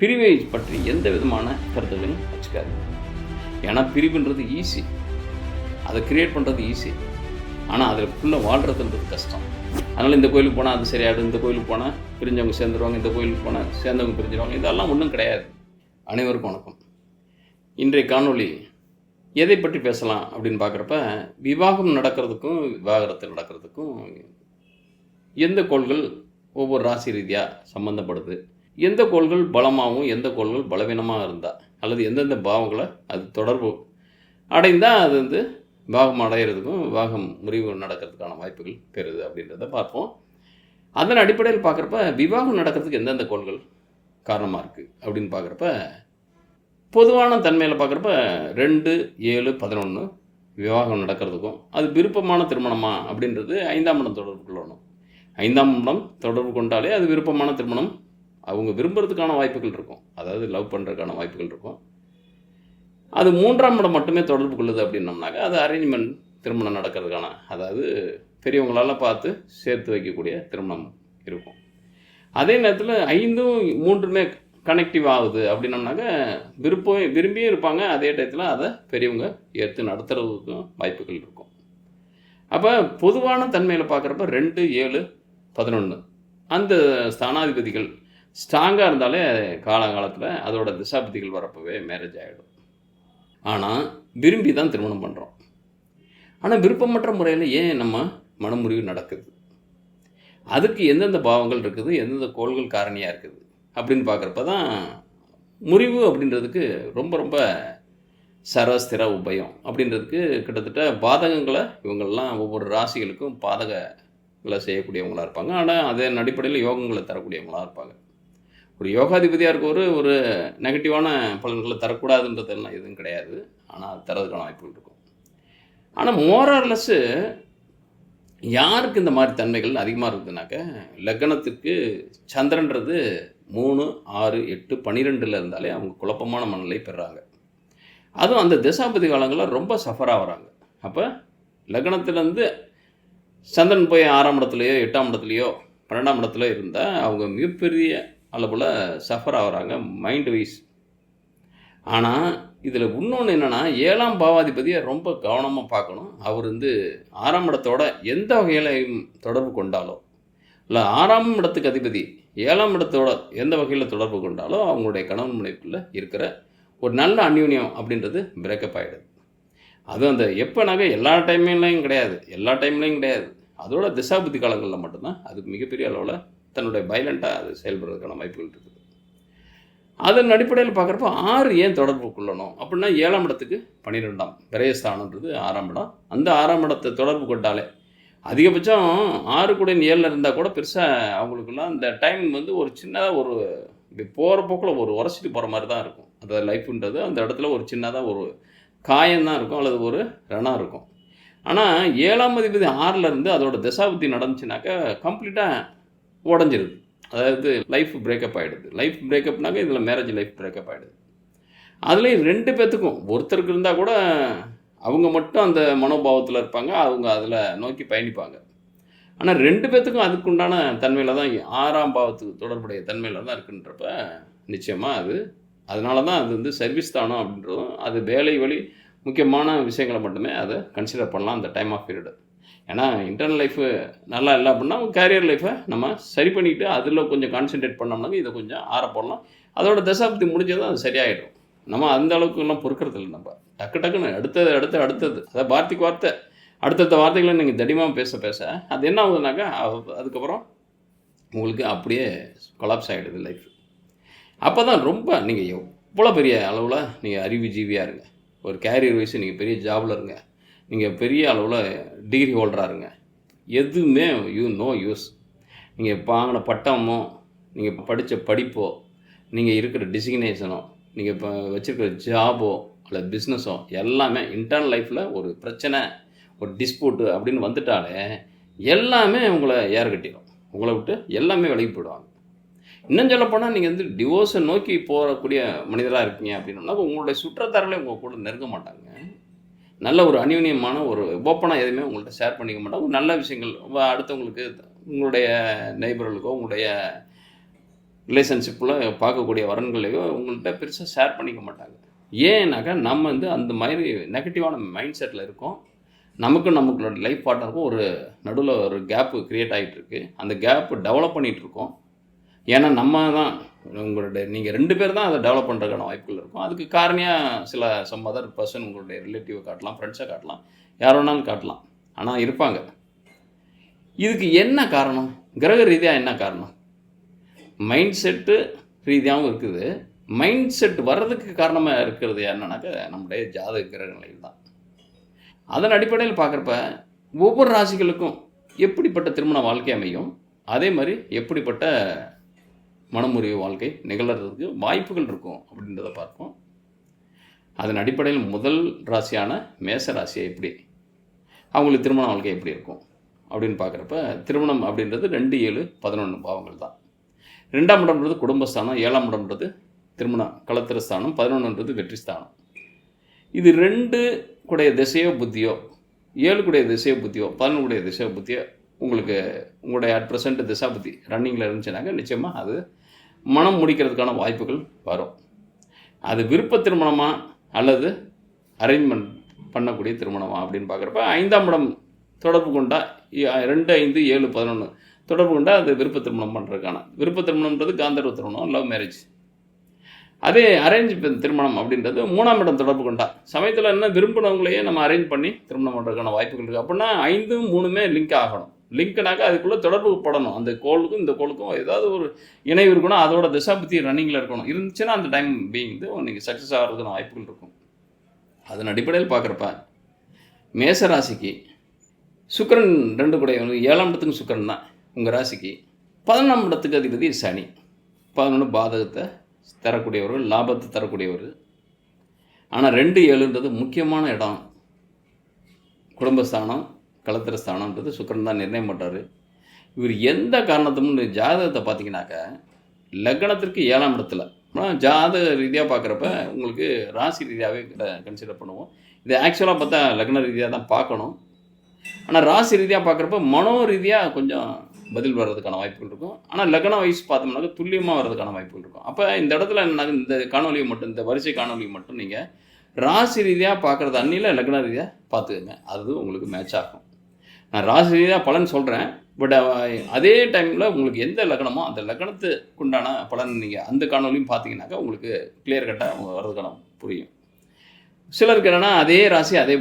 பிரிவை பற்றி எந்த விதமான கருத்துகளையும் வச்சுக்காது. ஏன்னா பிரிவுன்றது ஈஸி அதை கிரியேட் பண்ணுறது ஈஸி ஆனால் அதில் ஃபுல்லாக வாழ்கிறதுன்றது கஷ்டம். அதனால் இந்த கோயிலுக்கு போனால் அது சரியாயிடும் இந்த கோயிலுக்கு போனால் பிரிஞ்சவங்க சேர்ந்துருவாங்க இந்த கோயிலுக்கு போனால் சேர்ந்தவங்க பிரிஞ்சிருவாங்க. இதெல்லாம் ஒன்றும் கிடையாது. அனைவருக்கும் வணக்கம். இன்றைய காணொளி எதை பற்றி பேசலாம் அப்படின்னு பார்க்குறப்ப விவாகம் நடக்கிறதுக்கும் விவாகரத்து நடக்கிறதுக்கும் எந்த கோள்கள் ஒவ்வொரு ராசி ரீதியாக சம்மந்தப்படுது எந்த கோள்கள் பலமாகவும் எந்த கோள்கள் பலவீனமாக இருந்தால் அல்லது எந்தெந்த பாவங்களை அது தொடர்பு அடைந்தால் அது வந்து பாகம் அடைகிறதுக்கும் பாகம் முறிவு நடக்கிறதுக்கான வாய்ப்புகள் பெறுது அப்படின்றத பார்ப்போம். அதன் அடிப்படையில் பார்க்குறப்ப விவாகம் நடக்கிறதுக்கு எந்தெந்த கோள்கள் காரணமாக இருக்குது அப்படின்னு பார்க்குறப்ப பொதுவான தன்மையில் பார்க்குறப்ப ரெண்டு ஏழு பதினொன்று விவாகம் நடக்கிறதுக்கும் அது விருப்பமான திருமணமா அப்படின்றது ஐந்தாம் இடம் தொடர்பு கொள்ளணும் ஐந்தாம் இடம் தொடர்பு கொண்டாலே அது விருப்பமான திருமணம் அவங்க விரும்புறதுக்கான வாய்ப்புகள் இருக்கும். அதாவது லவ் பண்ணுறதுக்கான வாய்ப்புகள் இருக்கும். அது மூன்றாம் இடம் மட்டுமே தொடர்பு கொள்ளுது அப்படின்னம்னாக்கா அது அரேஞ்ச்மெண்ட் திருமணம் நடக்கிறதுக்கான அதாவது பெரியவங்களால் பார்த்து சேர்த்து வைக்கக்கூடிய திருமணம் இருக்கும். அதே நேரத்தில் ஐந்தும் மூன்றுமே கனெக்டிவ் ஆகுது அப்படின்னம்னாக்கா விருப்பம் விரும்பியும் இருப்பாங்க. அதே டயத்தில் அதை பெரியவங்க ஏற்று நடத்துகிறதுக்கும் வாய்ப்புகள் இருக்கும். அப்போ பொதுவான தன்மையில் பார்க்குறப்ப ரெண்டு ஏழு பதினொன்று அந்த ஸ்தானாதிபதிகள் ஸ்ட்ராங்காக இருந்தாலே காலகாலத்தில் அதோட திசாபதிகள் வரப்பவே மேரேஜ் ஆகிடும் ஆனால் விரும்பி தான் திருமணம் பண்ணுறோம் ஆனால் விருப்பமற்ற முறையில் ஏன் நம்ம மனமுறிவு நடக்குது? அதுக்கு எந்தெந்த பாவங்கள் இருக்குது? எந்தெந்த கோள்கள் காரணியாக இருக்குது? அப்படின்னு பார்க்குறப்ப தான் முறிவு அப்படின்றதுக்கு ரொம்ப ரொம்ப சரஸ்திர உபயம் அப்படின்றதுக்கு கிட்டத்தட்ட பாதகங்களை இவங்கள்லாம் ஒவ்வொரு ராசிகளுக்கும் பாதகங்களை செய்யக்கூடியவங்களாக இருப்பாங்க. ஆனால் அதன் அடிப்படையில் யோகங்களை தரக்கூடியவங்களாக இருப்பாங்க. ஒரு யோகாதிபதியாக இருக்கவர் ஒரு நெகட்டிவான பலன்களை தரக்கூடாதுன்றதெல்லாம் எதுவும் கிடையாது. ஆனால் அது தரதுக்கான வாய்ப்புகள் இருக்கும். ஆனால் மோரர்லெஸ்ஸு யாருக்கு இந்த மாதிரி தன்மைகள் அதிகமாக இருக்குதுனாக்க லக்னத்துக்கு சந்திரன்றது மூணு ஆறு எட்டு பன்னிரெண்டில் இருந்தாலே அவங்க குழப்பமான மனநிலை பெறாங்க. அதுவும் அந்த திசாபதி காலங்களில் ரொம்ப சஃபர் வராங்க. அப்போ லக்னத்துலேருந்து சந்திரன் போய் ஆறாம் இடத்துலையோ எட்டாம் இடத்துலையோ பன்னெண்டாம் இடத்துல இருந்தால் அவங்க மிகப்பெரிய அளவில் சஃபர் ஆகுறாங்க மைண்ட் வைஸ் ஆனால் இதில் இன்னொன்று என்னென்னா ஏழாம் பாவாதிபதியை ரொம்ப கவனமாக பார்க்கணும். அவர் வந்து ஆறாம் இடத்தோட எந்த வகையில் தொடர்பு கொண்டாலோ இல்லை ஆறாம் இடத்துக்கு அதிபதி ஏழாம் இடத்தோட எந்த வகையில் தொடர்பு கொண்டாலோ அவங்களுடைய கணவன் முனைப்பில் இருக்கிற ஒரு நல்ல அந்யூன்யம் அப்படின்றது பிரேக்கப் ஆகிடுது அதுவும் அந்த எப்போனாக்க எல்லா டைம்லையும் கிடையாது எல்லா டைம்லையும் கிடையாது. அதோட திசாபுத்தி காலங்களில் மட்டும்தான். அது மிகப்பெரிய அளவில் தன்னுடைய பைலண்ட்டாக அது செயல்படுறதுக்கான வாய்ப்புகள் இருக்குது. அதன் அடிப்படையில் பார்க்குறப்ப ஆறு ஏன் தொடர்பு கொள்ளணும் அப்படின்னா ஏழாம் இடத்துக்கு பன்னிரெண்டாம் பிரயஸ்தானன்றது ஆறாம் இடம். அந்த ஆறாம் இடத்தை தொடர்பு கொண்டாலே அதிகபட்சம் ஆறு கூட ஏழில் இருந்தால் கூட பெருசாக அவங்களுக்குலாம் அந்த டைம் வந்து ஒரு சின்னதாக ஒரு இப்படி போகிற போக்கில் ஒரு உரைச்சிட்டு போகிற மாதிரி தான் இருக்கும். அந்த லைஃப்ன்றது அந்த இடத்துல ஒரு சின்னதாக ஒரு காயம்தான் இருக்கும் அல்லது ஒரு ரணம் இருக்கும். ஆனால் ஏழாம் அதிபதி ஆறில் இருந்து அதோட தசாபுத்தி நடந்துச்சுனாக்கா கம்ப்ளீட்டாக உடஞ்சிருது. அதாவது லைஃப் பிரேக்கப் ஆகிடுது லைஃப் பிரேக்கப்னாக்க இதில் மேரேஜ் லைஃப் பிரேக்கப் ஆகிடுது அதுலேயும் ரெண்டு பேர்த்துக்கும் ஒருத்தருக்கு இருந்தால் கூட அவங்க மட்டும் அந்த மனோபாவத்தில் இருப்பாங்க அவங்க அதில் நோக்கி பயணிப்பாங்க. ஆனால் ரெண்டு பேர்த்துக்கும் அதுக்குண்டான தன்மையில் தான் ஆறாம் பாவத்துக்கு தொடர்புடைய தன்மையில் தான் இருக்குன்றப்ப நிச்சயமாக அது அதனால தான் அது வந்து சர்வீஸ் தானம் அப்படின்றதும் அது வேலை வழி முக்கியமான விஷயங்களை மட்டுமே அதை கன்சிடர் பண்ணலாம் அந்த டைம் ஆஃப் பீரியடு ஏன்னா இன்டர்னல் லைஃபு நல்லா இல்லை அப்படின்னா கேரியர் லைஃப்பை நம்ம சரி பண்ணிக்கிட்டு அதில் கொஞ்சம் கான்சென்ட்ரேட் பண்ணோம்னாக்க இதை கொஞ்சம் ஆற போடலாம். அதோட தசாப்தி முடிஞ்சதும் அது சரியாயிடும். நம்ம அந்த அளவுக்கு எல்லாம் பொறுக்கிறது இல்லை நம்ம. டக்கு டக்குன்னு அடுத்தது அடுத்து அடுத்தது. அதாவது வார்த்தைக்கு வார்த்தை. அடுத்தடுத்த வார்த்தைகளை நீங்கள் தடிமாக பேச பேச அது என்ன ஆகுதுனாக்கா அதுக்கப்புறம் உங்களுக்கு அப்படியே கொலாப்ஸ் ஆகிடுது லைஃப் அப்போ தான் ரொம்ப நீங்கள் எவ்வளோ பெரிய அளவில் நீங்கள் அறிவு ஜீவியாக இருங்க. ஒரு கேரியர் வைஸ் நீங்கள் பெரிய ஜாபில் இருங்க. நீங்கள் பெரிய அளவில் டிகிரி ஹோல்டராக இருங்க எதுவுமே யூ நோ யூஸ் நீங்கள் வாங்கின பட்டமோ நீங்கள் படித்த படிப்போ நீங்கள் இருக்கிற டிசிக்னேஷனோ நீங்கள் இப்போ வச்சுருக்கிற ஜாபோ அல்லது பிஸ்னஸோ எல்லாமே இன்டர்னல் லைஃப்பில் ஒரு பிரச்சனை ஒரு டிஸ்பியூட்டு அப்படின்னு வந்துட்டாலே எல்லாமே உங்களை ஏற கட்டிடும் உங்களை விட்டு எல்லாமே விலகி போயிடுவாங்க. இன்னும் சொல்லப்போனால் நீங்கள் வந்து டிவோர்ஸை நோக்கி போகக்கூடிய மனிதராக இருக்கீங்க அப்படின்னா உங்களுடைய சுற்றத்தாரங்களே உங்கள் கூட நெருங்க மாட்டாங்க. நல்ல ஒரு அந்யூன்யமான ஒரு ஓப்பனாக எதுவுமே உங்கள்கிட்ட ஷேர் பண்ணிக்க மாட்டாங்க ஒரு நல்ல விஷயங்கள் அடுத்தவங்களுக்கு உங்களுடைய நெய்பர்களுக்கோ உங்களுடைய ரிலேஷன்ஷிப்பில் பார்க்கக்கூடிய வரன்களையோ உங்கள்கிட்ட பெருசாக ஷேர் பண்ணிக்க மாட்டாங்க. ஏன்னாக்கா நம்ம வந்து அந்த மாதிரி நெகட்டிவான மைண்ட் செட்டில் இருக்கோம். நமக்கும் நமங்களோட லைஃப் பார்ட்னருக்கும் ஒரு நடுவில் ஒரு கேப்பு க்ரியேட் ஆகிட்டு இருக்கு. அந்த கேப்பு டெவலப் பண்ணிகிட்ருக்கோம் ஏன்னா நம்ம தான் உங்களுடைய நீங்கள் ரெண்டு பேர் தான் அதை டெவலப் பண்ணுறதுக்கான வாய்ப்புகள் இருக்கும். அதுக்கு காரணியாக சில சம் அதர் பர்சன் உங்களுடைய ரிலேட்டிவை காட்டலாம் ஃப்ரெண்ட்ஸை காட்டலாம் யார் வேணாலும் காட்டலாம். ஆனால் இருப்பாங்க. இதுக்கு என்ன காரணம்? கிரக ரீதியாக என்ன காரணம்? மைண்ட் செட்டு ரீதியாகவும் இருக்குது. மைண்ட் செட் வர்றதுக்கு காரணமாக இருக்கிறது என்னன்னாக்கா நம்முடைய ஜாதக கிரக நிலையில் தான். அதன் அடிப்படையில் பார்க்குறப்ப ஒவ்வொரு ராசிகளுக்கும் எப்படிப்பட்ட திருமண வாழ்க்கை அமையும்? அதே மாதிரி எப்படிப்பட்ட மனமுறிவு வாழ்க்கை நிகழறதுக்கு வாய்ப்புகள் இருக்கும் அப்படின்றத பார்ப்போம். அதன் அடிப்படையில் முதல் ராசியான மேச ராசியை எப்படி அவங்களுக்கு திருமண வாழ்க்கை எப்படி இருக்கும் அப்படின்னு பார்க்குறப்ப திருமணம் அப்படின்றது ரெண்டு ஏழு பதினொன்று பாவங்கள் தான். ரெண்டாம் இடம்ன்றது குடும்பஸ்தானம் ஏழாம் இடம்ன்றது திருமண களத்திர ஸ்தானம் பதினொன்றுன்றது வெற்றி ஸ்தானம். இது ரெண்டு கூடைய திசையோ புத்தியோ ஏழு கூடைய திசையோ புத்தியோ பதினொன்று கூடைய திசையோ புத்தியோ உங்களுக்கு உங்களுடைய அட் ப்ரெசென்ட் திசா ரன்னிங்கில் இருந்துச்சுனாக்க நிச்சயமாக அது மனம் முடிக்கிறதுக்கான வாய்ப்புகள் வரும். அது விருப்ப திருமணமா அல்லது அரேஞ்ச்மெண்ட் பண்ணக்கூடிய திருமணமா அப்படின்னு பார்க்குறப்ப ஐந்தாம் இடம் தொடர்பு கொண்டா ரெண்டு ஐந்து ஏழு பதினொன்று தொடர்பு கொண்டா அது விருப்ப திருமணம் பண்ணுறதுக்கான விருப்ப திருமணம்ன்றது காந்தர்வ திருமணம் லவ் மேரேஜ் அதே அரேஞ்ச் திருமணம் அப்படின்றது மூணாம் இடம் தொடர்பு கொண்டா. சமயத்தில் என்ன விரும்பினவங்களையே நம்ம அரேஞ்ச் பண்ணி திருமணம் பண்ணுறதுக்கான வாய்ப்புகள் இருக்குது அப்படின்னா ஐந்தும் மூணுமே லிங்க் ஆகணும். லிங்க்னாக்க அதுக்குள்ளே தொடர்பு படணும். அந்த கோளுக்கும் இந்த கோளுக்கும் ஏதாவது ஒரு இணைவு இருக்கணும். அதோட திசாபுத்தி ரன்னிங்கில் இருக்கணும். இருந்துச்சுன்னா அந்த டைம் பீயிங் வந்து நீங்கள் சக்ஸஸ் ஆகிறதுக்கான வாய்ப்புகள் இருக்கும். அதன் அடிப்படையில் பார்க்குறப்ப மேசராசிக்கு சுக்கிரன் ரெண்டு கூட ஏழாம் இடத்துக்கு சுக்கரன் தான். உங்கள் ராசிக்கு பதினொன்றாம் இடத்துக்கு அதிபதி சனி. பதினொன்று பாதகத்தை தரக்கூடியவர் லாபத்தை தரக்கூடியவர் ஆனால் ரெண்டு ஏழுன்றது முக்கியமான இடம். குடும்பஸ்தானம் கலத்திர ஸ்தானன்றது சுக்கரன் தான் நிர்ணயம் பண்ணுறாரு இவர் எந்த காரணத்தும் ஜாதகத்தை பார்த்தீங்கன்னாக்க லக்னத்திற்கு ஏழாம் இடத்துல. ஆனால் ஜாதக ரீதியாக பார்க்குறப்ப உங்களுக்கு ராசி ரீதியாகவே கன்சிடர் பண்ணுவோம். இது ஆக்சுவலாக பார்த்தா லக்ன ரீதியாக தான் பார்க்கணும். ஆனால் ராசி ரீதியாக பார்க்குறப்ப மனோ ரீதியாக கொஞ்சம் பதில் வர்றதுக்கான வாய்ப்புகள் இருக்கும். ஆனால் லக்ன வயசு பார்த்தோம்னாக்க துல்லியமாக வர்றதுக்கான வாய்ப்புகள் இருக்கும். அப்போ இந்த இடத்துல என்ன இந்த காணொலியை மட்டும் இந்த வரிசை காணொலியை மட்டும் நீங்கள் ராசி ரீதியாக பார்க்குறது அன்னியில் லக்ன ரீதியாக பார்த்துக்கோங்க. அது உங்களுக்கு மேட்ச் ஆகும். நான் ராசி பலன் சொல்கிறேன் பட் அதே டைமில் உங்களுக்கு எந்த லக்னமோ அந்த லக்னத்துக்கு உண்டான பலன் நீங்கள் அந்த காணொலியும் பார்த்தீங்கன்னாக்கா உங்களுக்கு கிளியர் கட்டாக வர்றதுக்கான புரியும். சிலருக்கு என்னென்னா அதே ராசி அதே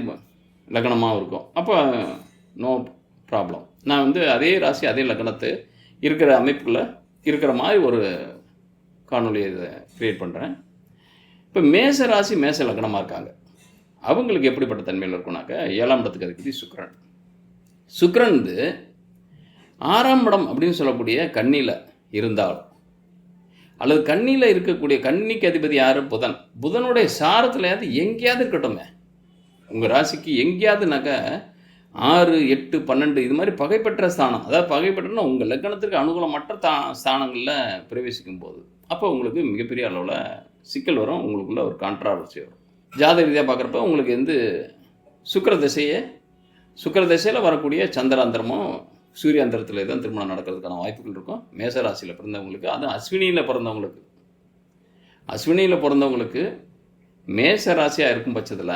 லக்னமாக இருக்கும். அப்போ நோ ப்ராப்ளம் நான் வந்து அதே ராசி அதே லக்னத்து இருக்கிற அமைப்புக்குள்ளே இருக்கிற மாதிரி ஒரு காணொலியை இதை க்ரியேட் பண்ணுறேன் இப்போ மேச ராசி மேச லக்னமாக இருக்காங்க. அவங்களுக்கு எப்படிப்பட்ட தன்மையில் இருக்கும்னாக்க ஏழாம் இடத்துக்கு அதிபதி சுக்கிரன். சுக்கிரன் வந்து ஆறாம் இடம் அப்படின்னு சொல்லக்கூடிய கன்னியில் இருந்தால் அல்லது கண்ணியில் இருக்கக்கூடிய கன்னிக்கு அதிபதி யார்? புதன். புதனுடைய சாரத்துலையாவது எங்கேயாவது இருக்கட்டுமே. உங்கள் ராசிக்கு எங்கேயாவதுனாக்க ஆறு எட்டு பன்னெண்டு இது மாதிரி பகைப்பற்ற ஸ்தானம். அதாவது பகைப்பற்றனா உங்கள் லக்கணத்திற்கு அனுகூலமற்ற தா ஸ்தானங்களில் பிரவேசிக்கும் போது அப்போ உங்களுக்கு மிகப்பெரிய அளவில் சிக்கல் வரும். உங்களுக்குள்ள ஒரு கான்ட்ராவர்சி வரும். ஜாத ரீதியாக பார்க்குறப்ப உங்களுக்கு வந்து சுக்கர திசையை சுக்கிர திசையில் வரக்கூடிய சந்திராந்திரமும் சூரியாந்திரத்தில் தான் திருமணம் நடக்கிறதுக்கான வாய்ப்புகள் இருக்கும். மேசராசியில் பிறந்தவங்களுக்கு அதுவும் அஸ்வினியில் பிறந்தவங்களுக்கு. அஸ்வினியில் பிறந்தவங்களுக்கு மேச ராசியாக இருக்கும் பட்சத்தில்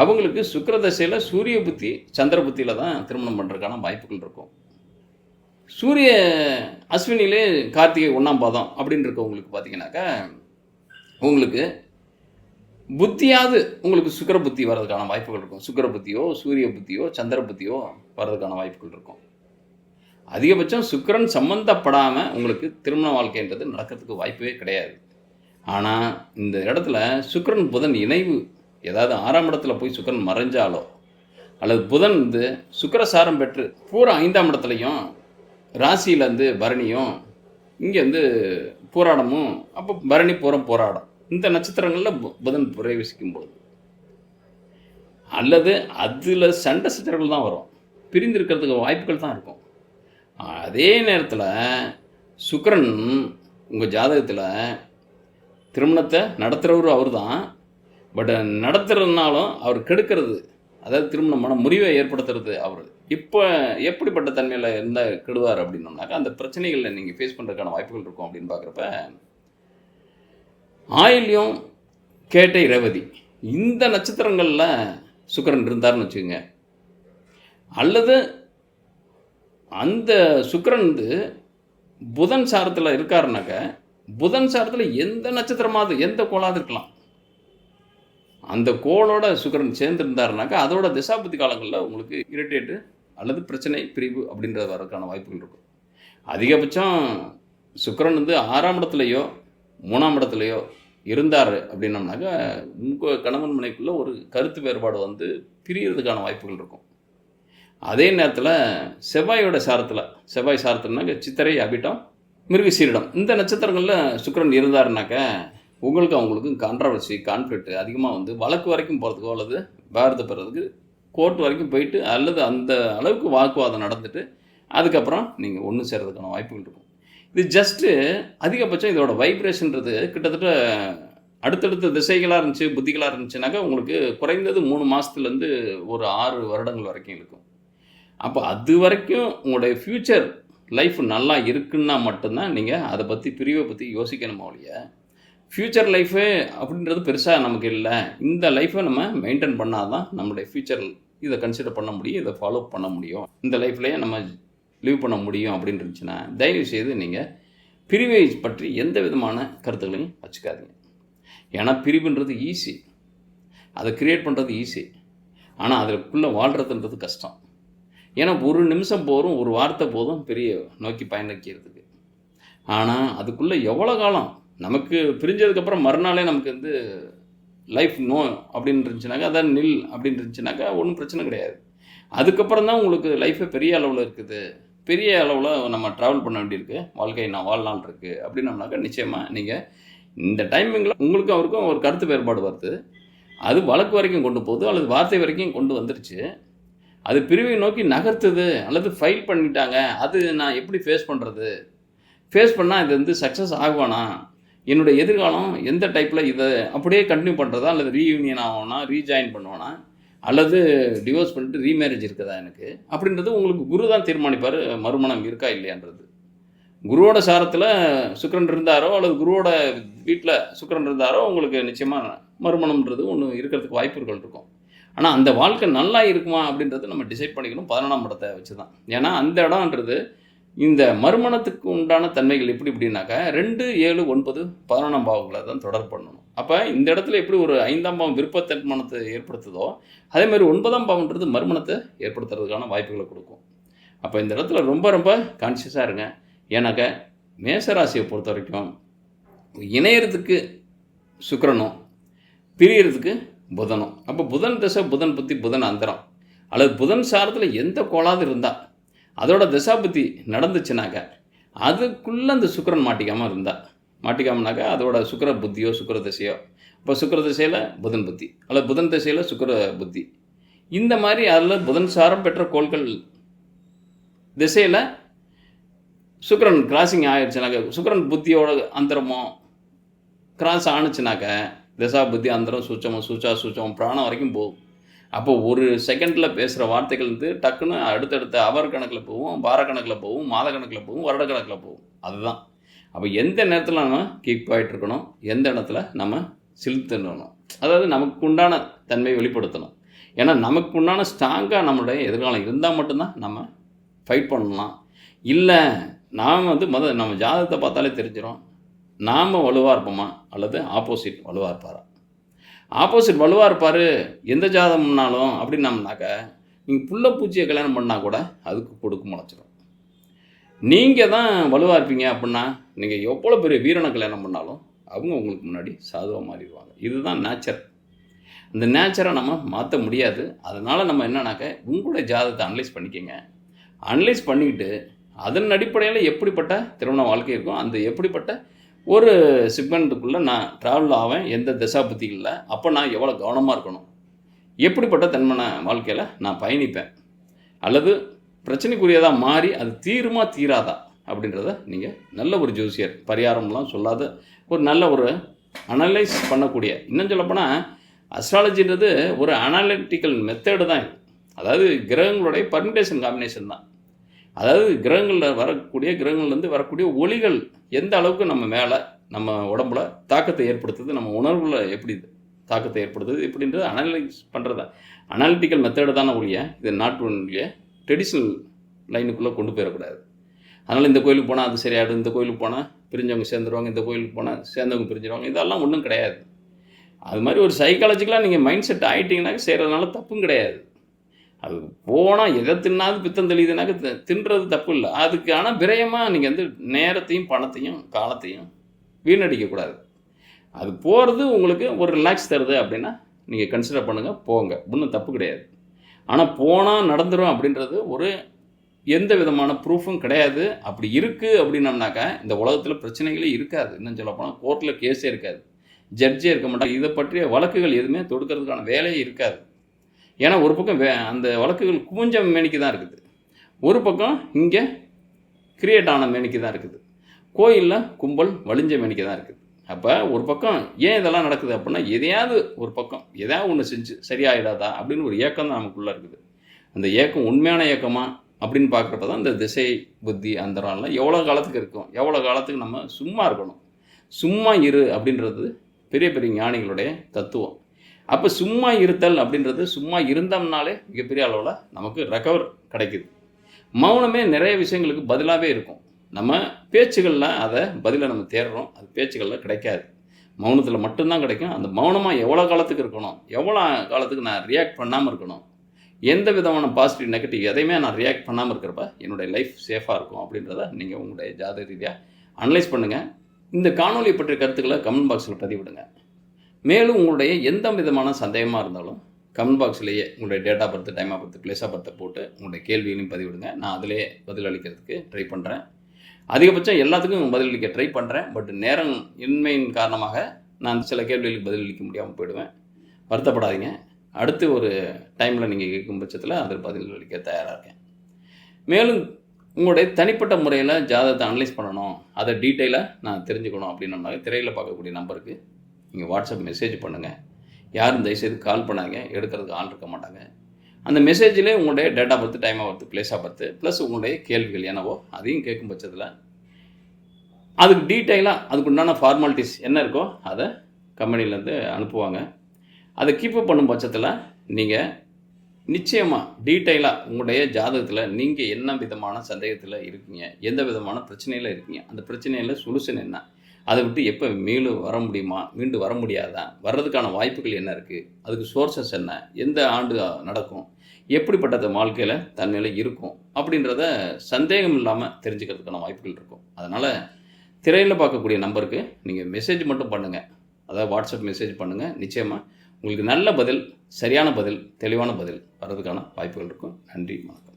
அவங்களுக்கு சுக்கிர தசையில் சூரிய புத்தி சந்திர புத்தியில் தான் திருமணம் பண்ணுறதுக்கான வாய்ப்புகள் இருக்கும். சூரிய அஸ்வினிலே கார்த்திகை ஒன்றாம் பாதம் அப்படின்னு இருக்கவங்களுக்கு பார்த்தீங்கன்னாக்கா உங்களுக்கு புத்தியாவது உங்களுக்கு சுக்கிர புத்தி வர்றதுக்கான வாய்ப்புகள் இருக்கும். சுக்கிர புத்தியோ சூரிய புத்தியோ சந்திர புத்தியோ வர்றதுக்கான வாய்ப்புகள் இருக்கும். அதிகபட்சம் சுக்கிரன் சம்மந்தப்படாமல் உங்களுக்கு திருமண வாழ்க்கைன்றது நடக்கிறதுக்கு வாய்ப்பே கிடையாது. ஆனால் இந்த இடத்துல சுக்கரன் புதன் இணைவு ஏதாவது ஆறாம் இடத்துல போய் சுக்கிரன் மறைஞ்சாலோ அல்லது புதன் வந்து சுக்கிரசாரம் பெற்று பூரா ஐந்தாம் இடத்துலையும் ராசியிலேருந்து பரணியும் இங்கே வந்து போராடமும் அப்போ பரணி பூரம் போராடம். இந்த நட்சத்திரங்களில் புதன் பிரவேசிக்கும் போது அல்லது அதில் சண்டை சச்சரவுகள் தான் வரும். பிரிந்திருக்கிறதுக்கு வாய்ப்புகள் தான் இருக்கும். அதே நேரத்தில் சுக்கரன் உங்கள் ஜாதகத்தில் திருமணத்தை நடத்துகிறவரும் அவர் தான் பட் நடத்துகிறதுனாலும் அவர் கெடுக்கிறது அதாவது திருமணமான முறிவை ஏற்படுத்துறது அவர். இப்போ எப்படிப்பட்ட தன்மையில் இருந்தால் கெடுவார் அப்படின்னோம்னாக்கா அந்த பிரச்சனைகளில் நீங்கள் ஃபேஸ் பண்ணுறதுக்கான வாய்ப்புகள் இருக்கும் அப்படின்னு பார்க்குறப்ப ஆயில்யம் கேட்டை ரேவதி இந்த நட்சத்திரங்களில் சுக்கிரன் இருந்தார்னு வச்சுக்கோங்க. அல்லது அந்த சுக்கிரன் வந்து புதன் சாரத்தில் இருக்காருனாக்க புதன் சாரத்தில் எந்த நட்சத்திரமாவது எந்த கோளாவது இருக்கலாம். அந்த கோளோட சுக்கரன் சேர்ந்துருந்தாருனாக்கா அதோட திசாபுத்தி காலங்களில் உங்களுக்கு இரிட்டேட்டு அல்லது பிரச்சனை பிரிவு அப்படின்றது வரதுக்கான வாய்ப்புகள் இருக்கும். அதிகபட்சம் சுக்கிரன் வந்து ஆறாம் இடத்துலையோ மூணாம் இடத்துலையோ இருந்தார் அப்படின்னம்னாக்கா உங்கள் கணவன் மனைக்குள்ளே ஒரு கருத்து வேறுபாடு வந்து பிரியறதுக்கான வாய்ப்புகள் இருக்கும். அதே நேரத்தில் செவ்வாயோட சாரத்தில் செவ்வாய் சாரத்தில்னாக்க சித்திரை அபிட்டம் மிருகசீரிடம். இந்த நட்சத்திரங்களில் சுக்கரன் இருந்தாருனாக்க உங்களுக்கு அவங்களுக்கும் கான்ட்ரவர்சி கான்ஃப்ளிக்ட் அதிகமாக வந்து வழக்கு வரைக்கும் போகிறதுக்கோ அல்லது பாரத பெறதுக்கு கோர்ட் வரைக்கும் போயிட்டு அல்லது அந்த அளவுக்கு வாக்குவாதம் நடந்துட்டு அதுக்கப்புறம் நீங்கள் ஒன்று சேர்றதுக்கான வாய்ப்புகள் இருக்கும். இது ஜஸ்ட்டு அதிகபட்சம் இதோட வைப்ரேஷன்றது கிட்டத்தட்ட அடுத்தடுத்த திசைகளாக இருந்துச்சு புத்திகளாக இருந்துச்சுனாக்கா உங்களுக்கு குறைந்தது மூணு மாதத்துலேருந்து ஒரு ஆறு வருடங்கள் வரைக்கும் இருக்கும். அப்போ அது வரைக்கும் உங்களுடைய ஃப்யூச்சர் லைஃப் நல்லா இருக்குன்னா மட்டும்தான் நீங்கள் அதை பற்றி பிரிவை பற்றி யோசிக்கணுமா ஒழிய? ஃப்யூச்சர் லைஃபு அப்படின்றது பெருசாக நமக்கு இல்லை. இந்த லைஃப்பை நம்ம மெயின்டைன் பண்ணால் தான் நம்மளுடைய ஃப்யூச்சர் இதை கன்சிடர் பண்ண முடியும் இதை ஃபாலோ பண்ண முடியும். இந்த லைஃப்லேயே நம்ம லீவ் பண்ண முடியும் அப்படின்னு இருந்துச்சுன்னா தயவு செய்து நீங்கள் பிரிவை பற்றி எந்த விதமான கருத்துக்களையும் வச்சுக்காதீங்க. ஏன்னா பிரிவுன்றது ஈஸி அதை கிரியேட் பண்ணுறது ஈஸி ஆனால் அதற்குள்ளே வாழ்கிறதுன்றது கஷ்டம். ஏன்னா ஒரு நிமிஷம் போதும் ஒரு வார்த்தை போதும் பெரிய நோக்கி பயணிக்கிறதுக்கு. ஆனால் அதுக்குள்ளே எவ்வளோ காலம்? நமக்கு பிரிஞ்சதுக்கப்புறம் மறுநாளே நமக்கு வந்து லைஃப் நோ அப்படின்னு இருந்துச்சுனாக்கா அதான் நில் அப்படின்னு இருந்துச்சுனாக்கா ஒன்றும் பிரச்சனை கிடையாது. அதுக்கப்புறம் தான் உங்களுக்கு லைஃபே பெரிய அளவில் இருக்குது. பெரிய அளவில் நம்ம ட்ராவல் பண்ண வேண்டியிருக்கு. வாழ்க்கை நான் வாழ்நாள் இருக்குது அப்படின்னம்னாக்கா நிச்சயமாக நீங்கள் இந்த டைமிங்கில் உங்களுக்கும் அவருக்கும் ஒரு கருத்து வேறுபாடு வருது. அது வழக்கு வரைக்கும் கொண்டு போகுது அல்லது வார்த்தை வரைக்கும் கொண்டு வந்துருச்சு. அது பிரிவை நோக்கி நகர்த்துது அல்லது ஃபைல் பண்ணிட்டாங்க அது நான் எப்படி ஃபேஸ் பண்ணுறது ஃபேஸ் பண்ணால் இது வந்து சக்ஸஸ் ஆகுவானா? என்னுடைய எதிர்காலம் எந்த டைப்பில் இதை அப்படியே கண்டினியூ பண்ணுறதா அல்லது ரீயூனியன் ஆகணும்னா ரீஜாயின் பண்ணுவானா? அல்லது டிவோர்ஸ் பண்ணிட்டு ரீமேரேஜ் இருக்குதா எனக்கு? அப்படின்றது உங்களுக்கு குரு தான் தீர்மானிப்பார் மறுமணம் இருக்கா இல்லையான்றது. குருவோட சாரத்தில் சுக்கரன் இருந்தாரோ அல்லது குருவோட வீட்டில் சுக்கரன் இருந்தாரோ உங்களுக்கு நிச்சயமாக மறுமணம்ன்றது ஒன்று இருக்கிறதுக்கு வாய்ப்புகள் இருக்கும். ஆனால் அந்த வாழ்க்கை நல்லா இருக்குமா அப்படின்றது நம்ம டிசைட் பண்ணிக்கணும் பதினொன்றாம் இடத்தை வச்சு தான் ஏன்னா அந்த இடம்ன்றது இந்த மறுமணத்துக்கு உண்டான தன்மைகள் எப்படி இப்படின்னாக்கா ரெண்டு ஏழு ஒன்பது பதினொன்றாம் பாவங்களை தான் தொடர்பு பண்ணணும். அப்போ இந்த இடத்துல எப்படி ஒரு ஐந்தாம் பாவம் விருப்பத்தன்மணத்தை ஏற்படுத்துதோ அதேமாதிரி ஒன்பதாம் பாவன்றது மறுமணத்தை ஏற்படுத்துறதுக்கான வாய்ப்புகளை கொடுக்கும். அப்போ இந்த இடத்துல ரொம்ப ரொம்ப கான்சியஸாக இருங்க. ஏன்னாக்க மேசராசியை பொறுத்த வரைக்கும் இணையறதுக்கு சுக்கரனும் பிரியறதுக்கு புதனும். அப்போ புதன் திசை புதன் புத்தி புதன் அந்தரம். அல்லது புதன் சாரத்தில் எந்த கோளாது இருந்தால் அதோட திசாபுத்தி நடந்துச்சுனாக்கா அதுக்குள்ளே அந்த சுக்கரன் மாட்டிக்காமல் இருந்தா. மாட்டிக்காமனாக்கா அதோட சுக்கர புத்தியோ சுக்கிர திசையோ. இப்போ சுக்கிர திசையில் புதன் புத்தி அல்லது புதன் திசையில் சுக்கர புத்தி. இந்த மாதிரி அதில் புதன் சாரம் பெற்ற கோள்கள் திசையில் சுக்கரன் கிராசிங் ஆகிடுச்சுனாக்கா சுக்கரன் புத்தியோட அந்தரமோ கிராஸ் ஆணுச்சுனாக்க திசா புத்தி அந்தரம் சூச்சமோ சூச்சா சூச்சமம் பிராணம் வரைக்கும் போகும். அப்போ ஒரு செகண்டில் பேசுகிற வார்த்தைகள் வந்து டக்குன்னு அடுத்தடுத்த அவர் கணக்கில் போகும் வார கணக்கில் போகும் மாத கணக்கில் போகும் வருட கணக்கில் போகும் அதுதான். அப்போ எந்த நேரத்தில் நம்ம கீப் ஆகிட்டு இருக்கணும்? எந்த இடத்துல நம்ம செலுத்தணும் அதாவது நமக்கு உண்டான தன்மையை வெளிப்படுத்தணும். ஏன்னா நமக்கு உண்டான ஸ்ட்ராங்காக நம்மளுடைய எதிர்காலம் இருந்தால் மட்டும்தான் நம்ம ஃபைட் பண்ணலாம். இல்லை நாம் வந்து மொதல் நம்ம ஜாதகத்தை பார்த்தாலே தெரிஞ்சிடும் நாம் வலுவாக இருப்போமா? அல்லது ஆப்போசிட் வலுவாக இருப்பாரா? ஆப்போசிட் வலுவாக இருப்பார். எந்த ஜாதகம்னாலும் அப்படின்னம்னாக்க நீங்கள் புள்ள பூச்சியை கல்யாணம் பண்ணால் கூட அதுக்கு கொடுக்க முளைச்சிடும் நீங்கள் தான் வலுவாக இருப்பீங்க அப்படின்னா நீங்கள் எவ்வளோ பெரிய வீரனை கல்யாணம் பண்ணாலும் அவங்க உங்களுக்கு முன்னாடி சாதுவாக மாறிடுவாங்க. இதுதான் நேச்சர் அந்த நேச்சரை நம்ம மாற்ற முடியாது. அதனால் நம்ம என்னன்னாக்க உங்களுடைய ஜாதகத்தை அனலைஸ் பண்ணிக்கோங்க. அனலைஸ் பண்ணிக்கிட்டு அதன் அடிப்படையில் எப்படிப்பட்ட திருமண வாழ்க்கை இருக்கும் அந்த எப்படிப்பட்ட ஒரு செக்மெண்ட்டுக்குள்ளே நான் ட்ராவல் ஆவேன் எந்த திசா இல்லை. அப்போ நான் எவ்வளோ கவனமாக இருக்கணும்? எப்படிப்பட்ட தன்மன வாழ்க்கையில் நான் பயணிப்பேன்? அல்லது பிரச்சனைக்குரியதாக மாறி அது தீருமா தீராதா? அப்படின்றத நீங்கள் நல்ல ஒரு ஜோசியர் பரிகாரம்லாம் சொல்லாத ஒரு நல்ல ஒரு அனலைஸ் பண்ணக்கூடிய இன்னும் சொல்லப்போனால் அஸ்ட்ராலஜின்றது ஒரு அனாலிட்டிக்கல் மெத்தடு தான் இது. அதாவது கிரகங்களுடைய பர்மிடேஷன் காம்பினேஷன் தான். அதாவது கிரகங்களில் வரக்கூடிய கிரகங்கள்லேருந்து வரக்கூடிய ஒளிகள் எந்த அளவுக்கு நம்ம மேலே நம்ம உடம்புல தாக்கத்தை ஏற்படுத்துது நம்ம உணர்வில் எப்படி தாக்கத்தை ஏற்படுத்துது இப்படின்றது அனலைஸ் பண்ணுறது அனாலிட்டிக்கல் மெத்தடு தானே ஒழிய இது நாட் ஒன்லிய ட்ரெடிஷ்னல் லைனுக்குள்ளே கொண்டு போயிடக்கூடாது. அதனால் இந்த கோயிலுக்கு போனால் அது சரியாயிடும் இந்த கோயிலுக்கு போனால் பிரிஞ்சவங்க சேர்ந்துருவாங்க இந்த கோயிலுக்கு போனால் சேர்ந்தவங்க பிரிஞ்சிருவாங்க இதெல்லாம் ஒன்றும் கிடையாது. அது மாதிரி ஒரு சைக்காலஜிக்கலாக நீங்கள் மைண்ட் செட் ஆகிட்டிங்கனாக்க செய்கிறதுனால தப்பும் கிடையாது. அது போனால் எதை தின்னாது பித்தம் தெளியுதுனாக்க தின்றது தப்பு இல்லை அதுக்கு ஆனால் விரயமாக நீங்கள் வந்து நேரத்தையும் பணத்தையும் காலத்தையும் வீணடிக்கக்கூடாது அது போகிறது உங்களுக்கு ஒரு ரிலாக்ஸ் தருது அப்படின்னா நீங்கள் கன்சிடர் பண்ணுங்கள் போங்க. ஒன்றும் தப்பு கிடையாது. ஆனால் போனால் நடந்துரும் அப்படின்றது ஒரு எந்த விதமான ப்ரூஃபும் கிடையாது. அப்படி இருக்குது அப்படின்னம்னாக்கா இந்த உலகத்தில் பிரச்சனைகளே இருக்காது. இன்னும் சொல்லப்போனால் கோர்ட்டில் கேஸே இருக்காது. ஜட்ஜே இருக்க மாட்டாங்க. இதை பற்றிய வழக்குகள் எதுவுமே தொடுக்கிறதுக்கான வேலையே இருக்காது. ஏன்னா ஒரு பக்கம் வே அந்த வழக்குகள் குமிஞ்ச மேனிக்கு தான் இருக்குது. ஒரு பக்கம் இங்கே கிரியேட் ஆன மேனிக்கு தான் இருக்குது. கோயிலில் கும்பல் வலிஞ்ச மேனிக்கு தான் இருக்குது. அப்போ ஒரு பக்கம் ஏன் இதெல்லாம் நடக்குது அப்படின்னா எதையாவது ஒரு பக்கம் எதாவது ஒன்று செஞ்சு சரியாயிடாதா அப்படின்னு ஒரு ஏக்கம் தான் நமக்குள்ளே இருக்குது. அந்த ஏக்கம் உண்மையான ஏக்கமா அப்படின்னு பார்க்குறப்ப தான் இந்த திசை புத்தி அந்தரம்லாம் எவ்வளோ காலத்துக்கு இருக்கும்? எவ்வளோ காலத்துக்கு நம்ம சும்மா இருக்கணும்? சும்மா இரு அப்படின்றது பெரிய பெரிய ஞானிகளுடைய தத்துவம். அப்போ சும்மா இருத்தல் அப்படின்றது சும்மா இருந்தோம்னாலே மிகப்பெரிய அளவில் நமக்கு ரெக்கவர் கிடைக்குது. மௌனமே நிறைய விஷயங்களுக்கு பதிலாகவே இருக்கும். நம்ம பேச்சுகளில் அதை பதிலை நம்ம தேடுறோம். அது பேச்சுகளில் கிடைக்காது. மௌனத்தில் மட்டும்தான் கிடைக்கும். அந்த மௌனமாக எவ்வளோ காலத்துக்கு இருக்கணும்? எவ்வளோ காலத்துக்கு நான் ரியாக்ட் பண்ணாமல் இருக்கணும்? எந்த விதமான பாசிட்டிவ் நெகட்டிவ் எதையுமே நான் ரியாக்ட் பண்ணாமல் இருக்கிறப்ப என்னுடைய லைஃப் சேஃபாக இருக்கும் அப்படின்றத நீங்கள் உங்களுடைய ஜாத ரீதியாக அனலைஸ் பண்ணுங்கள் இந்த காணொளி பற்றிய கருத்துக்களை கமெண்ட் பாக்ஸில் பதிவிடுங்க. மேலும் உங்களுடைய எந்த விதமான சந்தேகமாக இருந்தாலும் கமெண்ட் பாக்ஸ்லேயே உங்களுடைய data birth birth time of birth போட்டு உங்களுடைய கேள்விகளையும் பதிவிடுங்க. நான் அதிலே பதில் அளிக்கிறதுக்கு ட்ரை பண்ணுறேன் அதிகபட்சம் எல்லாத்துக்கும் பதிலளிக்க ட்ரை பண்ணுறேன் பட் நேரம் இன்மையின் காரணமாக நான் சில கேள்விகளுக்கு பதிலளிக்க முடியாமல் போயிடுவேன். வருத்தப்படாதீங்க. அடுத்து ஒரு டைமில் நீங்கள் கேட்கும் பட்சத்தில் அதில் பதில் அளிக்க தயாராக இருக்கேன். மேலும் உங்களுடைய தனிப்பட்ட முறையில் ஜாதகத்தை அனலைஸ் பண்ணணும். அதை டீட்டெயிலாக நான் தெரிஞ்சுக்கணும் அப்படின்னா திரையில் பார்க்கக்கூடிய நம்பருக்கு நீங்கள் வாட்ஸ்அப் மெசேஜ் பண்ணுங்கள் யாரும் தயவுசெய்து கால் பண்ணாங்க எடுக்கிறதுக்கு ஆள் இருக்க மாட்டாங்க. அந்த மெசேஜிலே உங்களுடைய date of birth time of birth place of birth plus உங்களுடைய கேள்விகள் என்னவோ அதையும் கேட்கும் பட்சத்தில் அதுக்கு டீட்டெயிலாக அதுக்கு உண்டான ஃபார்மாலிட்டிஸ் என்ன இருக்கோ அதை கம்பெனிலேருந்து அனுப்புவாங்க. அதை கீப்பப் பண்ணும் பட்சத்தில் நீங்கள் நிச்சயமாக டீட்டெயிலாக உங்களுடைய ஜாதகத்தில் நீங்கள் என்ன விதமான சந்தேகத்தில் இருக்கீங்க எந்த விதமான பிரச்சனையில் இருக்கீங்க அந்த பிரச்சனையில் சொல்யூஷன் என்ன? அதை விட்டு எப்போ மீண்டும் வர முடியுமா? மீண்டும் வர முடியாதா? வர்றதுக்கான வாய்ப்புகள் என்ன இருக்குது அதுக்கு சோர்சஸ் என்ன? எந்த ஆண்டு நடக்கும்? எப்படிப்பட்ட வாழ்க்கையில் தன்மையில் இருக்கும்? அப்படின்றத சந்தேகம் இல்லாமல் தெரிஞ்சுக்கிறதுக்கான வாய்ப்புகள் இருக்கும். அதனால் திரையில் பார்க்கக்கூடிய நம்பருக்கு நீங்கள் மெசேஜ் மட்டும் பண்ணுங்கள் அதாவது வாட்ஸ்அப் மெசேஜ் பண்ணுங்கள் நிச்சயமாக உங்களுக்கு நல்ல பதில் சரியான பதில் தெளிவான பதில் வர்றதுக்கான வாய்ப்புகள் இருக்கும். நன்றி வணக்கம்.